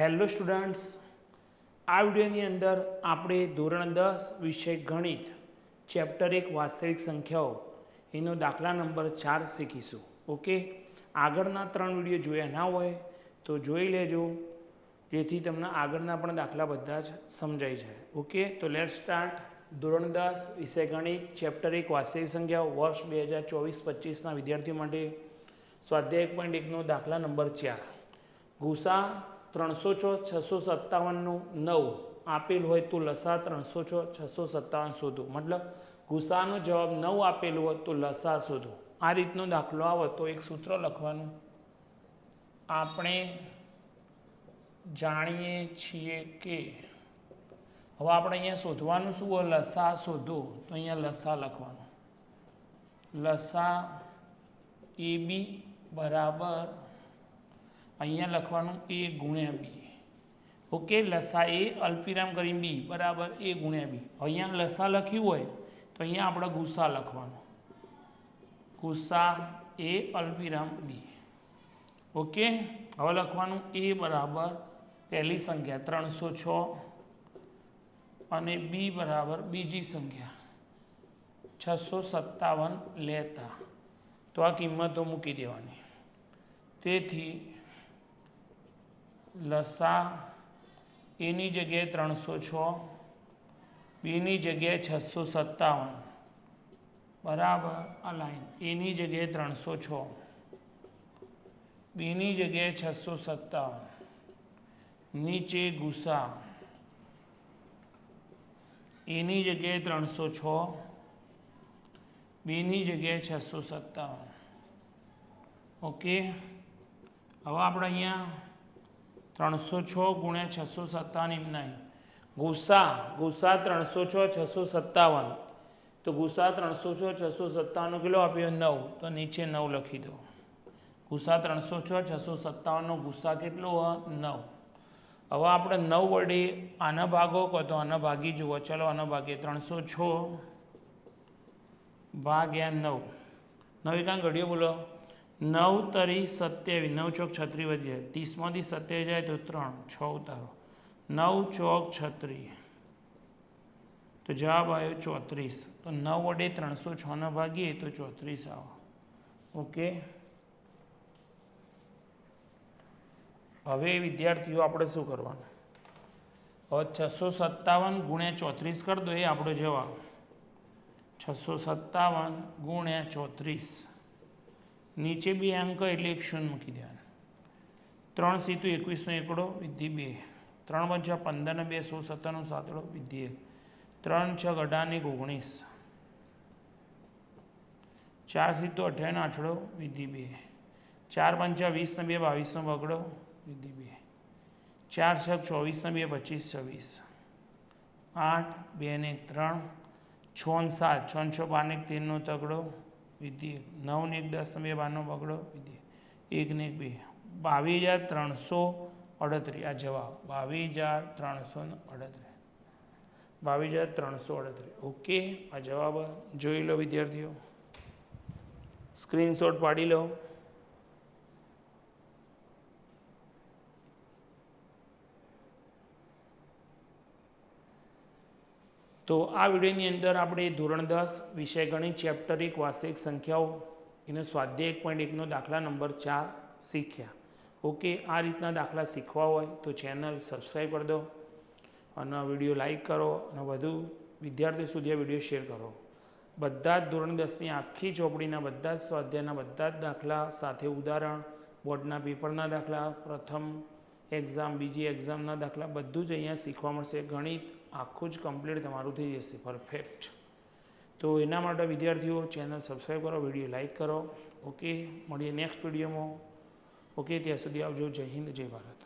Hello students, આ વિડીયોની અંદર આપણે ધોરણ દસ વિષય ગણિત, ચેપ્ટર એક વાસ્તવિક સંખ્યાઓ, એનો દાખલા નંબર ચાર શીખીશું. ઓકે? આગળના ત્રણ વીડિયો જોયા ના હોય તો જોઈ લેજો, જેથી તમને આગળના પણ દાખલા બધા જ સમજાઈ જાય. ઓકે? તો લેટ સ્ટાર્ટ ધોરણ દસ વિષય ગણિત, ચેપ્ટર એક વાસ્તવિક સંખ્યાઓ, વર્ષ બે હજાર ચોવીસ પચીસના વિદ્યાર્થીઓ માટે સ્વાધ્યાય એક પોઈન્ટ એકનો દાખલા નંબર ચાર. ગુસા ત્રણસો છ, છસો સત્તાવનનું નવ આપેલ હોય તો લસા ત્રણસો છ, છસો સત્તાવન શોધો. મતલબ ગુસાનો જવાબ નવ આપેલો હોય તો લસા શોધો. આ રીતનો દાખલો આવે તો એક સૂત્ર લખવાનું. આપણે જાણીએ છીએ કે હવે આપણે અહીંયા શોધવાનું શું હોય? લસા શોધો. તો અહીંયા લસા લખવાનું. લસા એ બી બરાબર અહીંયા લખવાનું એ ગુણ્યા બી. ઓકે, લસા એ અલ્પિરામ કરીને બી, બરાબર, એ ગુણ્યા બી. અહીંયા લસા લખ્યું હોય, તો અહીંયા આપણે ગુસ્સા લખવાનું. ગુસ્સા એ અલ્પિરામ બી. ઓકે, હવે લખવાનું એ બરાબર પહેલી સંખ્યા, ત્રણસો છ અને બી બરાબર બીજી સંખ્યા. છસો સત્તાવન લેતા. તો આ કિંમતો મૂકી દેવાની. તેથી લસા, એની જગ્યાએ ત્રણસો છ, બીની જગ્યાએ છસો સત્તાવન. બરાબર, આ લાઈન એની જગ્યાએ ત્રણસો છ, બીની જગ્યાએ છસો સત્તાવન. નીચે ગુસા, એની જગ્યાએ ત્રણસો છ, બીની જગ્યાએ છસો સત્તાવન. ઓકે? હવે આપણે અહીંયા ત્રણસો છ ગુણ્યા છસો સત્તાવન નહીં. ગુસ્સા ગુસ્સા ત્રણસો છ, છસો સત્તાવન. તો ગુસ્સા ત્રણસો છ, છસો સત્તાવનનો કેટલો આપ્યો? નવ. તો નીચે નવ લખી દો. ગુસ્સા ત્રણસો છ, છસો સત્તાવનનો ગુસ્સા કેટલો નવ. હવે આપણે નવ વડે આના ભાગો કહો તો આના ભાગી જુઓ. ચલો આના ભાગે ત્રણસો છ ભાગ્યા નવ. નવ એકાંક ઘડિયો બોલો. નવ તરી સત્યાવીસ નવ ચોક છત્રી વધી જાય ત્રીસમાંથી સત્યાવીસ જાય તો ત્રણ, છ ઉતારો. નવ ચોક છત્રી. તો જવાબ આવ્યો ચોત્રીસ. તો નવ વડે ત્રણસો છનો ભાગીએ તો ચોત્રીસ આવો. ઓકે? હવે વિદ્યાર્થીઓ, આપણે શું કરવાનું? હવે છસો સત્તાવન ગુણ્યા ચોત્રીસ કરી દો, એ આપણો જવાબ. છસો સત્તાવન ગુણ્યા ચોત્રીસ. નીચે બે અંક એટલે એક શૂન્ય મૂકી દેવાનું. ત્રણ સીતુ એકવીસનો એકડો વિધિ બે. ત્રણ પંચા પંદરને બે, સો સત્તરનો સાતડો વિધિ એક. ત્રણ છ અઢારને એક ઓગણીસ. ચાર સીતો અઠ્યાવીસનો આઠડો વિધિ બે. ચાર પંચા વીસને બે, બાવીસનો બગડો વિધિ બે. ચાર છ ચોવીસને બે, પચીસ છવ્વીસ. આઠ બે ને ત્રણ. છ સાત, છ છ બાર ને તેરનો તગડો વિધિ. નવ ને એક દસ તમે બારનો બગડો, વિધિ. એક ને એક, બે. બાવીસ હજાર ત્રણસો અડત્રીસ આ જવાબ. બાવીસ હજાર ત્રણસો અડત્રીસ બાવીસ હજાર ત્રણસો અડત્રીસ ઓકે, આ જવાબ જોઈ લો વિદ્યાર્થીઓ. સ્ક્રીનશોટ પાડી લો. તો આ વિડીયોની અંદર આપણે ધોરણ દસ વિષય ગણિત ચેપ્ટર એક વાસ્તવિક સંખ્યાઓ એનો સ્વાધ્યાય એક પોઈન્ટ એકનો દાખલા નંબર ચાર શીખ્યા. ઓકે આ રીતના દાખલા શીખવા હોય તો ચેનલ સબસ્ક્રાઈબ કરી દો અને વીડિયો લાઈક કરો અને વધુ વિદ્યાર્થીઓ સુધી આ વીડિયો શેર કરો. બધા જ ધોરણ દસની આખી ચોપડીના બધા જ સ્વાધ્યાયના બધા જ દાખલા સાથે ઉદાહરણ, બોર્ડના પેપરના દાખલા, પ્રથમ એક્ઝામ બીજી એક્ઝામના દાખલા બધું જ અહીંયા શીખવા મળશે. ગણિત આખું જ કમ્પ્લીટ તમારું થઈ જશે. પરફેક્ટ તો એના માટે વિદ્યાર્થીઓ ચેનલ સબસ્ક્રાઈબ કરો વીડિયો લાઇક કરો. ઓકે મળીએ નેક્સ્ટ વિડીયોમાં ઓકે ત્યાં સુધી આવજો. જય હિન્દ, જય ભારત.